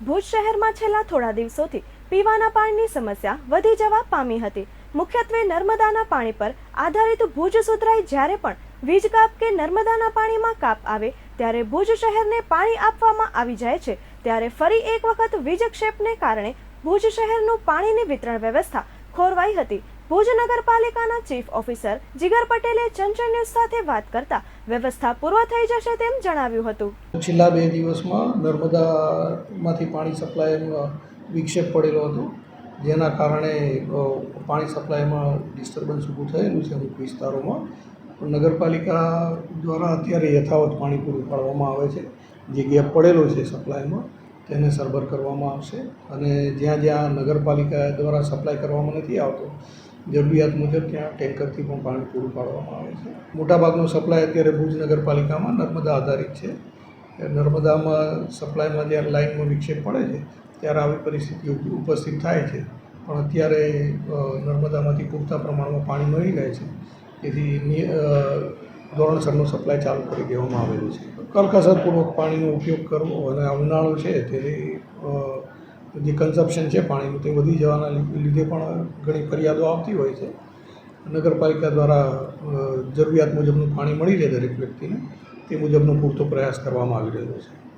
ભુજ શહેરમાં છેલ્લા થોડા દિવસોથી પીવાના પાણીની સમસ્યા વધી જવા પામી હતી. મુખ્યત્વે નર્મદાના પાણી પર આધારિત ભુજ સુધરાઈ જ્યારે પણ વીજ કાપ કે નર્મદાના પાણીમાં કાપ આવે ત્યારે ભુજ શહેરને પાણી આપવામાં આવી જાય છે. ત્યારે ફરી એક વખત વીજક્ષેપને કારણે ભુજ શહેરનું પાણીની વિતરણ વ્યવસ્થા ખોરવાઈ હતી. ભુજ નગરપાલિકાના ચીફ ઓફિસર જીગર પટેલે ચંચળ ન્યૂઝ સાથે વાત કરતા વ્યવસ્થા પૂર્વ થઈ જશે તેમ જણાવ્યું હતું. છેલ્લા બે દિવસમાં નર્મદામાંથી પાણી સપ્લાયમાં વિક્ષેપ પડેલો હતો. જેના કારણે પાણી સપ્લાયમાં ડિસ્ટર્બન્સ ઊભું થયેલું છે અમુક વિસ્તારોમાં. નગરપાલિકા દ્વારા અત્યારે યથાવત પાણી પૂરું પાડવામાં આવે છે. જે ગેપ પડેલો છે સપ્લાયમાં, તેને સરભર કરવામાં આવશે. અને જ્યાં જ્યાં નગરપાલિકા દ્વારા સપ્લાય કરવામાં નથી આવતો જરૂરિયાત મુજબ ત્યાં ટેન્કરથી પણ પાણી પૂરું પાડવામાં આવે છે. મોટાભાગનો સપ્લાય અત્યારે ભુજ નગરપાલિકામાં નર્મદા આધારિત છે. નર્મદામાં સપ્લાયમાં જ્યારે લાઇનમાં વિક્ષેપ પડે છે, ત્યારે આવી પરિસ્થિતિ ઉપ- ઉપસ્થિત થાય છે. પણ અત્યારે નર્મદામાંથી પૂરતા પ્રમાણમાં પાણી મળી રહે છે. તેથી ધોરણસરનો સપ્લાય ચાલુ કરી દેવામાં આવેલું છે. કરકસરપૂર્વક પાણીનો ઉપયોગ કરવો અને ઉનાળો છે, તેથી જે કન્ઝપ્શન છે પાણીનું તે વધી જવાના લીધે પણ ઘણી ફરિયાદો આવતી હોય છે. નગરપાલિકા દ્વારા જરૂરિયાત મુજબનું પાણી મળી રહે દરેક વ્યક્તિને, તે મુજબનો પૂરતો પ્રયાસ કરવામાં આવી રહ્યો છે.